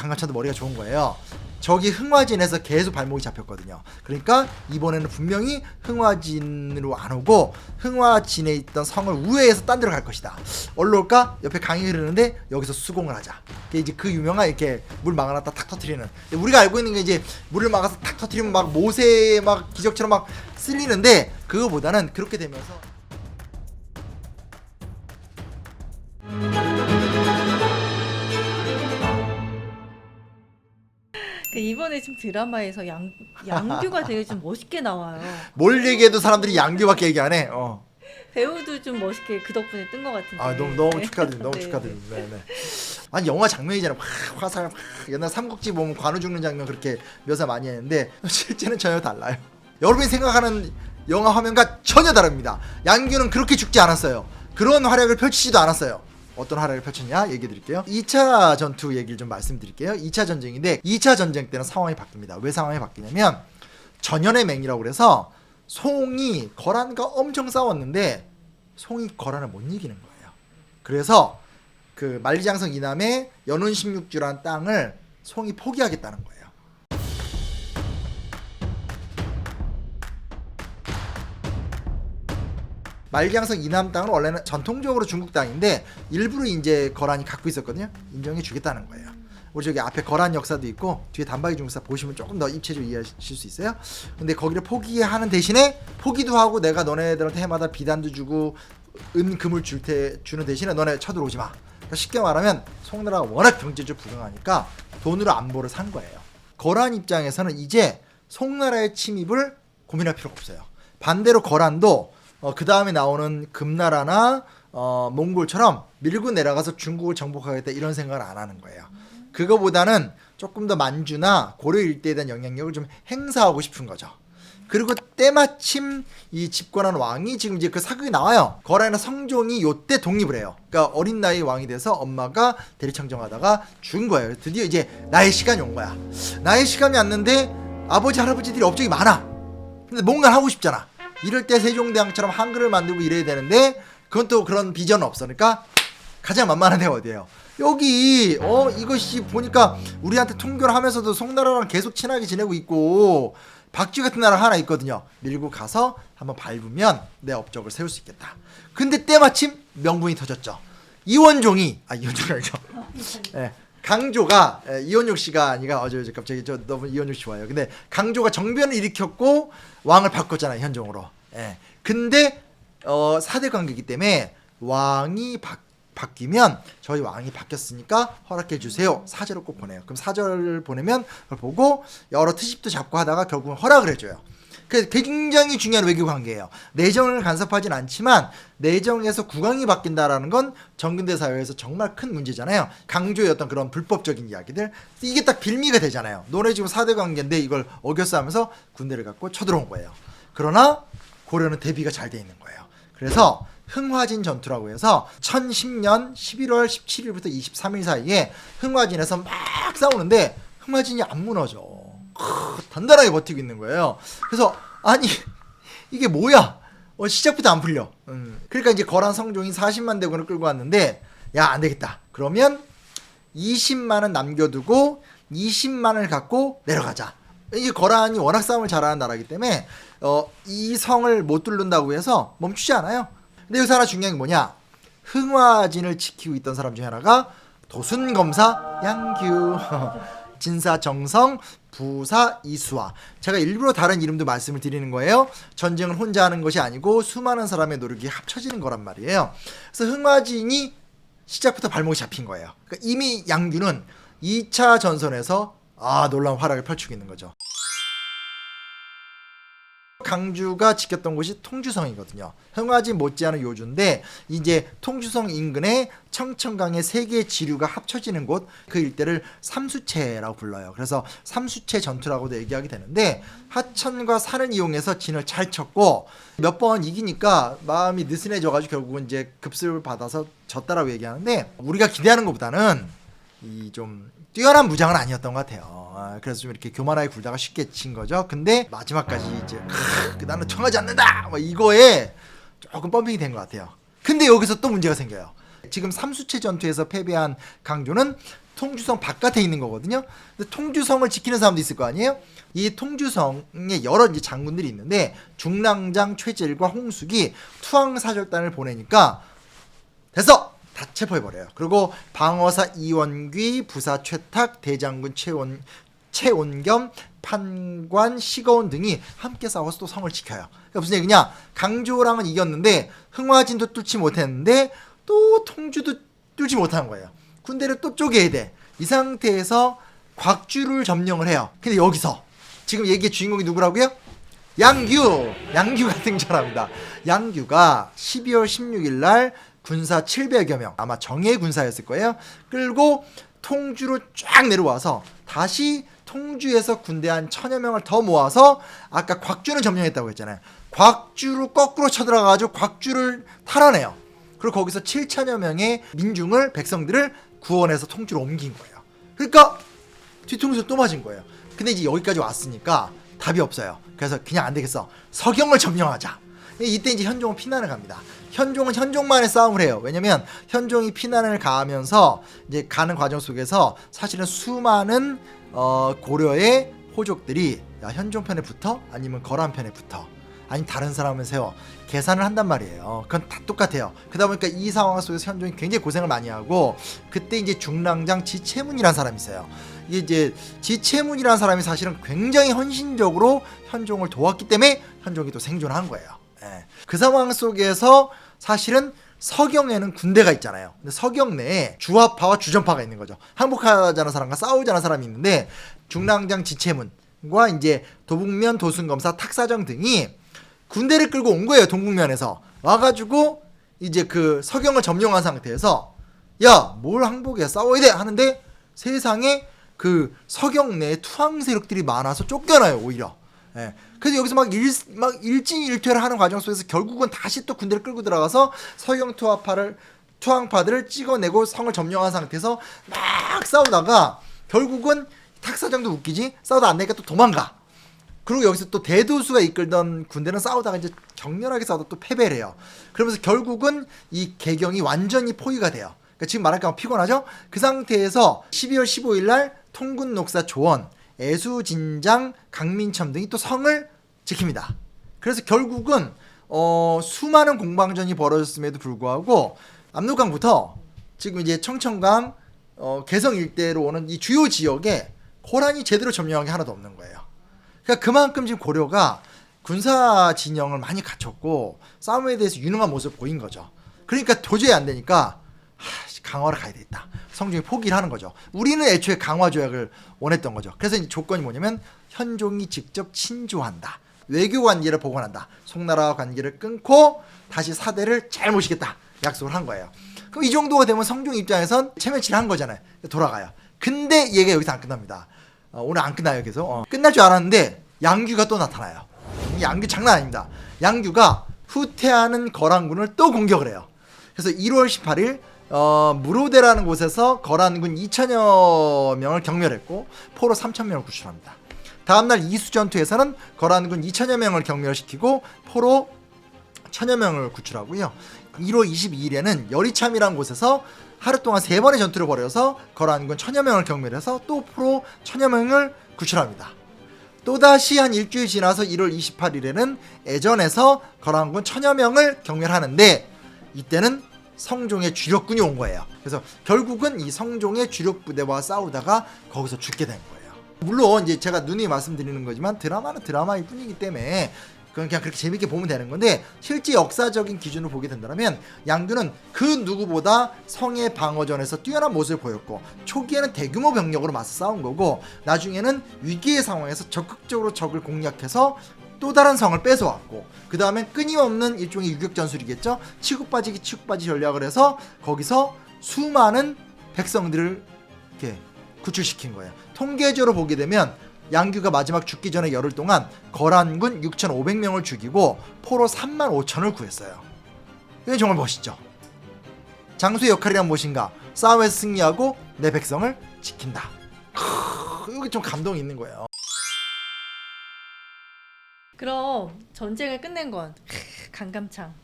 강간찬도 머리가 좋은 거예요. 저기 흥화진에서 계속 발목이 잡혔거든요. 그러니까 이번에는 분명히 흥화진으로 안 오고 흥화진에 있던 성을 우회해서 딴 데로 갈 것이다. 어디로 올까? 옆에 강이 흐르는데 여기서 수공을 하자. 이제 그 유명한 이렇게 물 막아놨다 탁 터트리는. 우리가 알고 있는 게 이제 물을 막아서 탁 터트리면 막 모세 막 기적처럼 막 쓸리는데 그거보다는 그렇게 되면서 이번에 지금 드라마에서 양 양규가 되게 좀 멋있게 나와요. 뭘 얘기해도 사람들이 양규밖에 얘기 안 해. 어. 배우도 좀 멋있게 그 덕분에 뜬 것 같은데. 아 너무 너무 네. 축하드립니다. 너무 네, 축하드립니다. 네, 네. 아니 영화 장면이잖아. 막 화살 막 옛날 삼국지 보면 관우 죽는 장면 그렇게 묘사 많이 했는데 실제는 전혀 달라요. 여러분이 생각하는 영화 화면과 전혀 다릅니다. 양규는 그렇게 죽지 않았어요. 그런 활약을 펼치지도 않았어요. 어떤 활약을 펼쳤냐 얘기 드릴게요. 2차 전투 얘기를 좀 말씀드릴게요. 2차 전쟁인데 2차 전쟁 때는 상황이 바뀝니다. 왜 상황이 바뀌냐면 전연의 맹이라고 그래서 송이 거란과 엄청 싸웠는데 송이 거란을 못 이기는 거예요. 그래서 그 만리장성 이남의 연운 16주란 땅을 송이 포기하겠다는 거예요. 만리장성 이남 땅은 원래는 전통적으로 중국 땅인데 일부러 이제 거란이 갖고 있었거든요. 인정해 주겠다는 거예요. 우리 저기 앞에 거란 역사도 있고 뒤에 단박이 중사 보시면 조금 더 입체적으로 이해하실 수 있어요. 근데 거기를 포기하는 대신에 포기도 하고 내가 너네들한테 해마다 비단도 주고 은 금을 줄 테, 주는 대신에 너네 쳐들어오지 마. 그러니까 쉽게 말하면 송나라가 워낙 경제적으로 부강하니까 돈으로 안보를 산 거예요. 거란 입장에서는 이제 송나라의 침입을 고민할 필요가 없어요. 반대로 거란도 어, 그 다음에 나오는 금나라나 어, 몽골처럼 밀고 내려가서 중국을 정복하겠다 이런 생각을 안 하는 거예요. 그거보다는 조금 더 만주나 고려 일대에 대한 영향력을 좀 행사하고 싶은 거죠. 그리고 때마침 이 집권한 왕이 지금 이제 그 사극이 나와요. 거란의 성종이 요때 독립을 해요. 그러니까 어린 나이 왕이 돼서 엄마가 대리청정하다가 죽은 거예요. 드디어 이제 나의 시간이 온 거야. 나의 시간이 왔는데 아버지 할아버지들이 업적이 많아. 근데 뭔가 하고 싶잖아. 이럴 때 세종대왕처럼 한글을 만들고 이래야 되는데 그건 또 그런 비전은 없어. 그러니까 가장 만만한 데가 어디예요? 여기 어 이것이 보니까 우리한테 통교를 하면서도 송나라랑 계속 친하게 지내고 있고 박쥐 같은 나라 하나 있거든요. 밀고 가서 한번 밟으면 내 업적을 세울 수 있겠다. 근데 때마침 명분이 터졌죠. 이원종이 아 이원종 아니죠. 예. 강조가 예, 이원육 씨가 아니가 어제 어제 갑자기 저 너무 이원육 씨 좋아요. 근데 강조가 정변을 일으켰고 왕을 바꿨잖아요 현종으로. 예. 근데 어 사대 관계이기 때문에 왕이 바, 바뀌면 저희 왕이 바뀌었으니까 허락해 주세요. 사절을 꼭 보내요. 그럼 사절을 보내면 그걸 보고 여러 트집도 잡고 하다가 결국은 허락을 해줘요. 그 굉장히 중요한 외교 관계예요. 내정을 간섭하진 않지만 내정에서 국왕이 바뀐다라는 건 정근대 사회에서 정말 큰 문제잖아요. 강조의 어떤 그런 불법적인 이야기들 이게 딱 빌미가 되잖아요. 너네 지금 사대 관계인데 이걸 어겼어 하면서 군대를 갖고 쳐들어온 거예요. 그러나 고려는 대비가 잘 돼 있는 거예요. 그래서 흥화진 전투라고 해서 1010년 11월 17일부터 23일 사이에 흥화진에서 막 싸우는데 흥화진이 안 무너져. 크, 단단하게 버티고 있는 거예요. 그래서 아니 이게 뭐야? 어, 시작부터 안 풀려. 음. 그러니까 이제 거란 성종이 40만 대군을 끌고 왔는데 야 안 되겠다. 그러면 20만은 남겨두고 20만을 갖고 내려가자. 이게 거란이 워낙 싸움을 잘하는 나라이기 때문에 어, 이 성을 못 뚫는다고 해서 멈추지 않아요. 근데 여기서 하나 중요한 게 뭐냐? 흥화진을 지키고 있던 사람 중에 하나가 도순검사 양규, 진사 정성, 부사 이수화. 제가 일부러 다른 이름도 말씀을 드리는 거예요. 전쟁을 혼자 하는 것이 아니고 수많은 사람의 노력이 합쳐지는 거란 말이에요. 그래서 흥화진이 시작부터 발목이 잡힌 거예요. 그러니까 이미 양규는 2차 전선에서 아 놀라운 활약을 펼치고 있는 거죠. 강주가 지켰던 곳이 통주성이거든요. 흥화진 못지않은 요주인데 이제 통주성 인근에 청천강의 세 개의 지류가 합쳐지는 곳 그 일대를 삼수체라고 불러요. 그래서 삼수체 전투라고도 얘기하게 되는데 하천과 산을 이용해서 진을 잘 쳤고 몇 번 이기니까 마음이 느슨해져가지고 결국은 이제 급습을 받아서 졌다라고 얘기하는데 우리가 기대하는 것보다는 이 좀 뛰어난 무장은 아니었던 것 같아요. 아, 그래서 좀 이렇게 교만하게 굴다가 쉽게 친 거죠. 근데 마지막까지 이제 크, 나는 청하지 않는다. 뭐 이거에 조금 펌핑이 된 것 같아요. 근데 여기서 또 문제가 생겨요. 지금 삼수체 전투에서 패배한 강조는 통주성 바깥에 있는 거거든요. 근데 통주성을 지키는 사람도 있을 거 아니에요? 이 통주성에 여러 이제 장군들이 있는데 중랑장 최질과 홍숙이 투항 사절단을 보내니까 됐어 다 체포해버려요. 그리고 방어사 이원귀, 부사 최탁, 대장군 최원 최온겸, 판관 시거운 등이 함께 싸워서 또 성을 지켜요. 그러니까 무슨 얘기냐? 강조랑은 이겼는데 흥화진도 뚫지 못했는데 또 통주도 뚫지 못한 거예요. 군대를 또 쪼개야 돼. 이 상태에서 곽주를 점령을 해요. 근데 여기서 지금 얘기의 주인공이 누구라고요? 양규! 양규가 등장합니다. 양규가 12월 16일 날 군사 700여 명, 아마 정예 군사였을 거예요. 끌고 통주로 쫙 내려와서 다시 통주에서 군대 한 천여 명을 더 모아서 아까 곽주는 점령했다고 했잖아요. 곽주로 거꾸로 쳐들어가가지고 곽주를 탈환해요. 그리고 거기서 7천여 명의 민중을 백성들을 구원해서 통주로 옮긴 거예요. 그러니까 뒤통수 또 맞은 거예요. 근데 이제 여기까지 왔으니까 답이 없어요. 그래서 그냥 안 되겠어. 서경을 점령하자. 이때 이제 현종은 피난을 갑니다. 현종은 현종만의 싸움을 해요. 왜냐면 현종이 피난을 가면서 이제 가는 과정 속에서 사실은 수많은 어, 고려의 호족들이 야, 현종 편에 붙어 아니면 거란 편에 붙어 아니 다른 사람을 세워 계산을 한단 말이에요. 그건 다 똑같아요. 그러다 보니까 이 상황 속에서 현종이 굉장히 고생을 많이 하고 그때 이제 중랑장 지채문이라는 사람이 있어요. 이게 이제 지채문이라는 사람이 사실은 굉장히 헌신적으로 현종을 도왔기 때문에 현종이 또 생존한 거예요. 예. 그 상황 속에서 사실은 서경에는 군대가 있잖아요. 근데 서경 내에 주화파와 주전파가 있는 거죠. 항복하자는 사람과 싸우자는 사람이 있는데 중랑장 지채문과 이제 도북면 도순검사 탁사정 등이 군대를 끌고 온 거예요. 동국면에서 와가지고 이제 그 서경을 점령한 상태에서 야 뭘 항복해 싸워야 돼 하는데 세상에 그 서경 내에 투항 세력들이 많아서 쫓겨나요 오히려. 예. 그래서 여기서 막, 일, 막 일진일퇴를 하는 과정 속에서 결국은 다시 또 군대를 끌고 들어가서 서경 투하파를 투항파들을 찍어내고 성을 점령한 상태에서 막 싸우다가 결국은 탁사장도 웃기지 싸우다 안 되니까 또 도망가. 그리고 여기서 또 대도수가 이끌던 군대는 싸우다가 이제 격렬하게 싸우다 또 패배를 해요. 그러면서 결국은 이 개경이 완전히 포위가 돼요. 그러니까 지금 말할까 피곤하죠? 그 상태에서 12월 15일 날 통군 녹사 조원, 애수진장, 강민첨 등이 또 성을 지킵니다. 그래서 결국은 어, 수많은 공방전이 벌어졌음에도 불구하고 압록강부터 지금 이제 청천강 어, 개성 일대로 오는 이 주요 지역에 고란이 제대로 점령한 게 하나도 없는 거예요. 그러니까 그만큼 지금 고려가 군사 진영을 많이 갖췄고 싸움에 대해서 유능한 모습을 보인 거죠. 그러니까 도저히 안 되니까 하, 씨, 강화를 가야 되겠다. 성종이 포기를 하는 거죠. 우리는 애초에 강화 조약을 원했던 거죠. 그래서 조건이 뭐냐면 현종이 직접 친조한다. 외교 관계를 복원한다. 송나라와 관계를 끊고 다시 사대를 잘 모시겠다. 약속을 한 거예요. 그럼 이 정도가 되면 성종 입장에선 체면치를 한 거잖아요. 돌아가요. 근데 얘가 여기서 안 끝납니다. 어, 오늘 안 끝나요, 계속. 어, 끝날 줄 알았는데 양규가 또 나타나요. 이 양규 장난 아닙니다. 양규가 후퇴하는 거란군을 또 공격을 해요. 그래서 1월 18일 어, 무로대라는 곳에서 거란군 2천여 명을 경멸했고 포로 3천 명을 구출합니다. 다음날 이수 전투에서는 거란군 2천여 명을 경멸시키고 포로 천여 명을 구출하고요. 1월 22일에는 여리참이라는 곳에서 하루 동안 세 번의 전투를 벌여서 거란군 천여 명을 경멸해서 또 포로 천여 명을 구출합니다. 또다시 한 일주일 지나서 1월 28일에는 애전에서 거란군 천여 명을 경멸하는데 이때는 성종의 주력군이 온 거예요. 그래서 결국은 이 성종의 주력 부대와 싸우다가 거기서 죽게 된 거예요. 물론 이제 제가 누누이 말씀드리는 거지만 드라마는 드라마일 뿐이기 때문에 그건 그냥 그렇게 재밌게 보면 되는 건데 실제 역사적인 기준으로 보게 된다면 양규는 그 누구보다 성의 방어전에서 뛰어난 모습을 보였고 초기에는 대규모 병력으로 맞서 싸운 거고 나중에는 위기의 상황에서 적극적으로 적을 공략해서 또 다른 성을 뺏어왔고 그 다음에 끊임없는 일종의 유격 전술이겠죠? 치고 빠지기 치고 빠지 전략을 해서 거기서 수많은 백성들을 이렇게 구출시킨 거예요. 통계적으로 보게 되면 양규가 마지막 죽기 전에 열흘 동안 거란군 6,500명을 죽이고 포로 3만 5천을 구했어요. 이건 정말 멋있죠? 장수의 역할이란 무엇인가? 싸움에서 승리하고 내 백성을 지킨다. 크, 여기 좀 감동이 있는 거예요 그럼 전쟁을 끝낸 건 크, 강감창.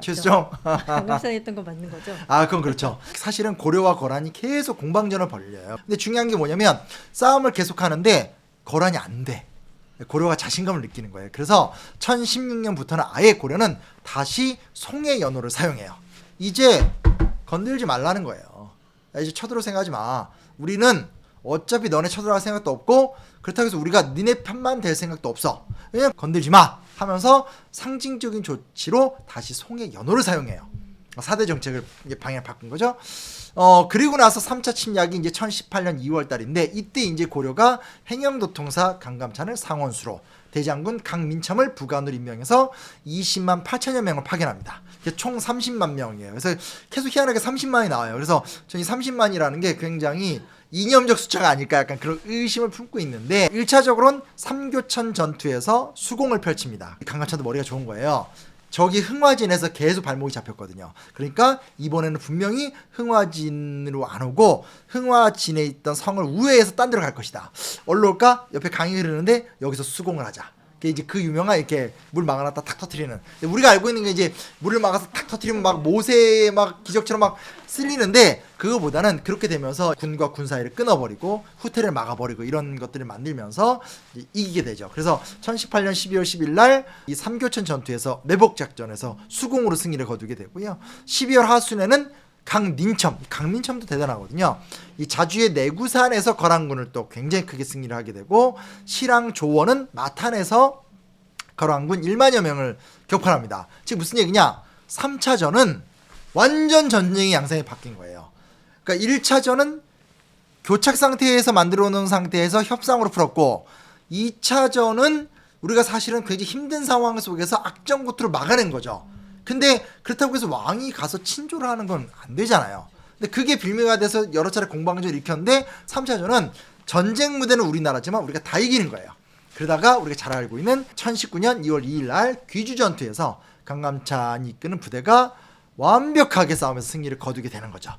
최수종. 강감찬이 했던 거 맞는 거죠? 아, 그건 그렇죠. 사실은 고려와 거란이 계속 공방전을 벌려요. 근데 중요한 게 뭐냐면 싸움을 계속하는데 거란이 안 돼. 고려가 자신감을 느끼는 거예요. 그래서 1016년부터는 아예 고려는 다시 송해 연호를 사용해요. 이제 건들지 말라는 거예요. 야, 이제 쳐들어 생각하지 마. 우리는 어차피 너네 쳐들어갈 생각도 없고 그렇다고 해서 우리가 니네 편만 될 생각도 없어. 그냥 건들지 마 하면서 상징적인 조치로 다시 송해 연호를 사용해요. 4대 정책을 방향 바꾼 거죠. 어, 그리고 나서 3차 침략이 이제 1018년 2월 달인데 이때 이제 고려가 행영도통사 강감찬을 상원수로 대장군 강민첨을 부관으로 임명해서 20만 8천여 명을 파견합니다. 총 30만 명이에요. 그래서 계속 희한하게 30만이 나와요. 그래서 저는 이 30만이라는 게 굉장히 이념적 숫자가 아닐까 약간 그런 의심을 품고 있는데 1차적으로는 삼교천 전투에서 수공을 펼칩니다. 강감찬도 머리가 좋은 거예요. 저기 흥화진에서 계속 발목이 잡혔거든요. 그러니까 이번에는 분명히 흥화진으로 안 오고 흥화진에 있던 성을 우회해서 딴 데로 갈 것이다. 어디로 올까? 옆에 강이 흐르는데 여기서 수공을 하자. 그게 이제 그 유명한 이렇게 물 막아놨다 탁 터트리는. 우리가 알고 있는 게 이제 물을 막아서 탁 터트리면 막 모세 막 기적처럼 막 쓸리는데 그거보다는 그렇게 되면서 군과 군 사이를 끊어버리고 후퇴를 막아버리고 이런 것들을 만들면서 이기게 되죠. 그래서 1018년 12월 10일 날 이 삼교천 전투에서 매복 작전에서 수공으로 승리를 거두게 되고요. 12월 하순에는 강민첨, 강민첨도 대단하거든요. 이 자주의 내구산에서 거란군을 또 굉장히 크게 승리를 하게 되고 실랑 조원은 마탄에서 거란군 1만여 명을 격파합니다. 지금 무슨 얘기냐? 3차전은 완전 전쟁의 양상이 바뀐 거예요. 그러니까 1차전은 교착 상태에서 만들어 놓은 상태에서 협상으로 풀었고 2차전은 우리가 사실은 굉장히 힘든 상황 속에서 악정고투를 막아낸 거죠. 근데 그렇다고 해서 왕이 가서 친조를 하는 건 안 되잖아요. 근데 그게 빌미가 돼서 여러 차례 공방전을 일으켰는데 3차전은 전쟁 무대는 우리나라지만 우리가 다 이기는 거예요. 그러다가 우리가 잘 알고 있는 1019년 2월 2일 날 귀주 전투에서 강감찬이 이끄는 부대가 완벽하게 싸우면서 승리를 거두게 되는 거죠.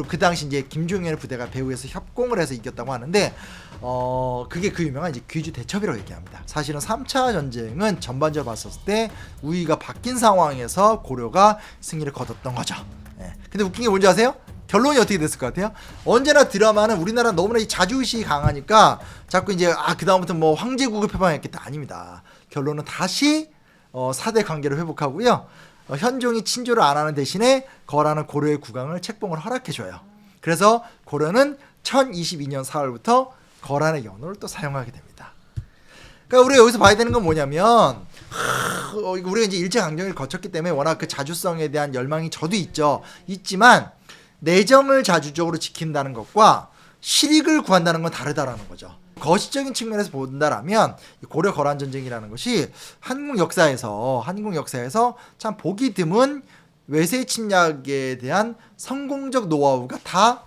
그리고 그 당시 이제 김종현의 부대가 배후에서 협공을 해서 이겼다고 하는데 어 그게 그 유명한 이제 귀주 대첩이라고 얘기합니다. 사실은 3차 전쟁은 전반적으로 봤었을 때 우위가 바뀐 상황에서 고려가 승리를 거뒀던 거죠. 예. 근데 웃긴 게 뭔지 아세요? 결론이 어떻게 됐을 것 같아요? 언제나 드라마는 우리나라 너무나 이 자주의식이 강하니까 자꾸 이제 아 그다음부터 뭐 황제국을 표방했겠다 아닙니다. 결론은 다시 어, 4대 관계를 회복하고요. 어, 현종이 친조를 안 하는 대신에 거라는 고려의 국왕을 책봉을 허락해줘요. 그래서 고려는 1022년 4월부터 거란의 연호를 또 사용하게 됩니다. 그러니까 우리가 여기서 봐야 되는 건 뭐냐면 하, 어, 우리가 이제 일제 강점기를 거쳤기 때문에 워낙 그 자주성에 대한 열망이 저도 있죠. 있지만 내정을 자주적으로 지킨다는 것과 실익을 구한다는 건 다르다라는 거죠. 거시적인 측면에서 본다라면 이 고려 거란 전쟁이라는 것이 한국 역사에서 한국 역사에서 참 보기 드문 외세 침략에 대한 성공적 노하우가 다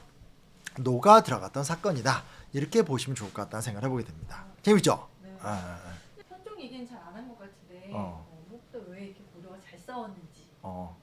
녹아 들어갔던 사건이다. 이렇게 보시면 좋을 것 같다는 생각을 해보게 됩니다. 재밌죠? 네. 아, 아, 아. 현종 얘기는 잘 안 한 것 같은데 어. 어, 무엇보다 왜 이렇게 고려가 잘 싸웠는지 어.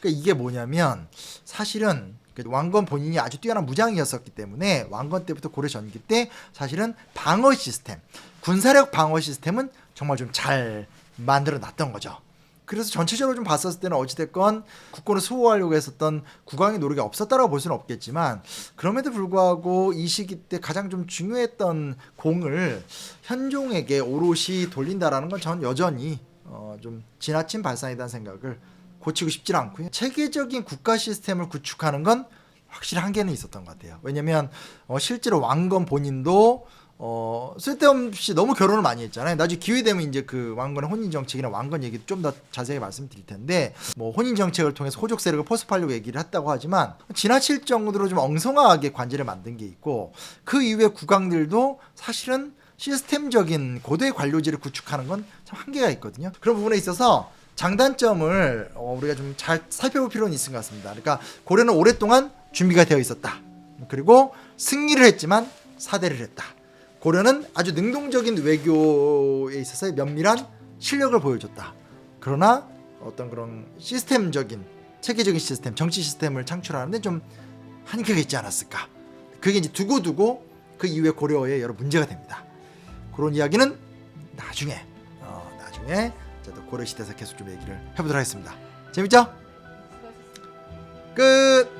그러니까 이게 뭐냐면 사실은 그 왕건 본인이 아주 뛰어난 무장이었었기 때문에 왕건 때부터 고려 전기 때 사실은 방어 시스템, 군사력 방어 시스템은 정말 좀 잘 만들어 놨던 거죠. 그래서 전체적으로 좀 봤었을 때는 어찌됐건 국권을 수호하려고 했었던 국왕의 노력이 없었다라고 볼 수는 없겠지만 그럼에도 불구하고 이 시기 때 가장 좀 중요했던 공을 현종에게 오롯이 돌린다라는 건 전 여전히 어, 좀 지나친 발상이라는 생각을 고치고 싶지 않고요. 체계적인 국가 시스템을 구축하는 건 확실히 한계는 있었던 것 같아요. 왜냐면 어, 실제로 왕건 본인도 어, 쓸데없이 너무 결혼을 많이 했잖아요. 나중에 기회 되면 이제 그 왕건의 혼인 정책이나 왕건 얘기 좀더 자세히 말씀드릴 텐데 뭐 혼인 정책을 통해서 호족 세력을 포섭하려고 얘기를 했다고 하지만 지나칠 정도로 좀 엉성하게 관제를 만든 게 있고 그 이후에 국왕들도 사실은 시스템적인 고대 관료제를 구축하는 건 참 한계가 있거든요. 그런 부분에 있어서 장단점을 어, 우리가 좀 잘 살펴볼 필요는 있을 것 같습니다. 그러니까 고려는 오랫동안 준비가 되어 있었다. 그리고 승리를 했지만 사대를 했다. 고려는 아주 능동적인 외교에 있어서 면밀한 실력을 보여줬다. 그러나 어떤 그런 시스템적인 체계적인 시스템, 정치 시스템을 창출하는데 좀 한계가 있지 않았을까. 그게 이제 두고 두고 그 이후에 고려에 여러 문제가 됩니다. 그런 이야기는 나중에 어, 나중에 저도 고려 시대에서 계속 좀 얘기를 해보도록 하겠습니다. 재밌죠? 끝.